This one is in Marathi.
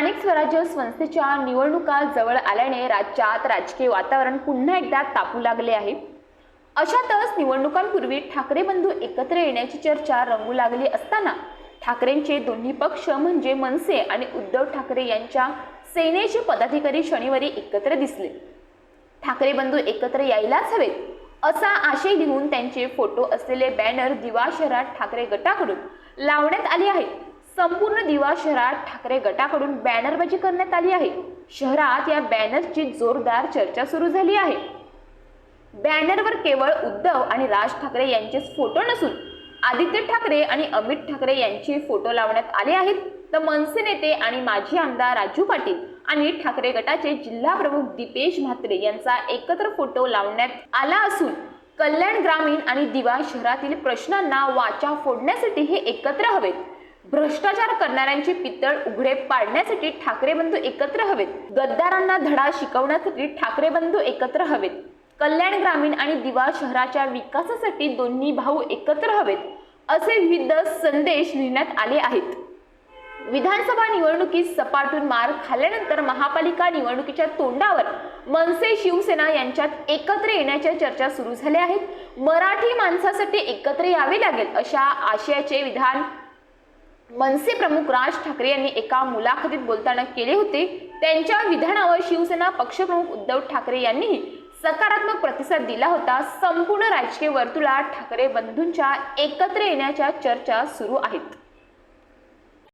स्वराज्य संस्थेच्या निवडणुका जवळ आल्याने राज्यात राजकीय वातावरण पुन्हा एकदा तापू लागले आहे. अशातच निवडणुकांपूर्वी ठाकरे बंधू एकत्र येण्याची चर्चा रंगू लागली असताना ठाकरेंचे दोन्ही पक्ष म्हणजे मनसे आणि उद्धव ठाकरे यांच्या सेनेचे पदाधिकारी शनिवारी एकत्र दिसले. ठाकरे बंधू एकत्र यायलाच हवेत असा आशय लिहून त्यांचे फोटो असलेले बॅनर दिवा शहरात ठाकरे गटाकडून लावण्यात आले आहेत. दिवा शहरात ठाकरे गटाकडून बॅनरबाजी करण्यात आली आहे. शहरात या बॅनरची जोरदार चर्चा सुरू झाली आहे. बॅनरवर केवळ उद्धव आणि राज ठाकरे यांचेच फोटो नसून आदित्य ठाकरे आणि अमित ठाकरे यांचे फोटो लावण्यात आले आहेत. तर मनसे नेते आणि माजी आमदार राजू पाटील आणि ठाकरे गटाचे जिल्हा प्रमुख दीपेश म्हात्रे यांचा एकत्र फोटो लावण्यात आला असून कल्याण ग्रामीण आणि दिवा शहरातील प्रश्नांना वाचा फोडण्यासाठी हे एकत्र हवेत. भ्रष्टाचार करणाऱ्यांची पितळ उघडे पाडण्यासाठी ठाकरे बंधू एकत्र हवेत. गद्दारांना धडा शिकवण्यासाठी ठाकरे बंधू एकत्र हवेत. कल्याण ग्रामीण आणि दिवा शहराच्या विकासासाठी दोन्ही भाऊ एकत्र हवेत असे विविध संदेश लिहिण्यात आले आहेत. विधानसभा निवडणुकीत सपाटून मार खाल्ल्यानंतर महापालिका निवडणुकीच्या तोंडावर मनसे शिवसेना यांच्यात एकत्र येण्याच्या चर्चा सुरू झाल्या आहेत. मराठी माणसासाठी एकत्र यावे लागेल अशा आशयाचे विधान मनसे प्रमुख राज ठाकरे यांनी एका मुलाखतीत बोलताना केले होते. त्यांच्या विधानावर शिवसेना पक्षप्रमुख उद्धव ठाकरे यांनीही सकारात्मक प्रतिसाद दिला होता. संपूर्ण राजकीय वर्तुळात ठाकरे बंधूंच्या एकत्र येण्याच्या चर्चा सुरू आहेत.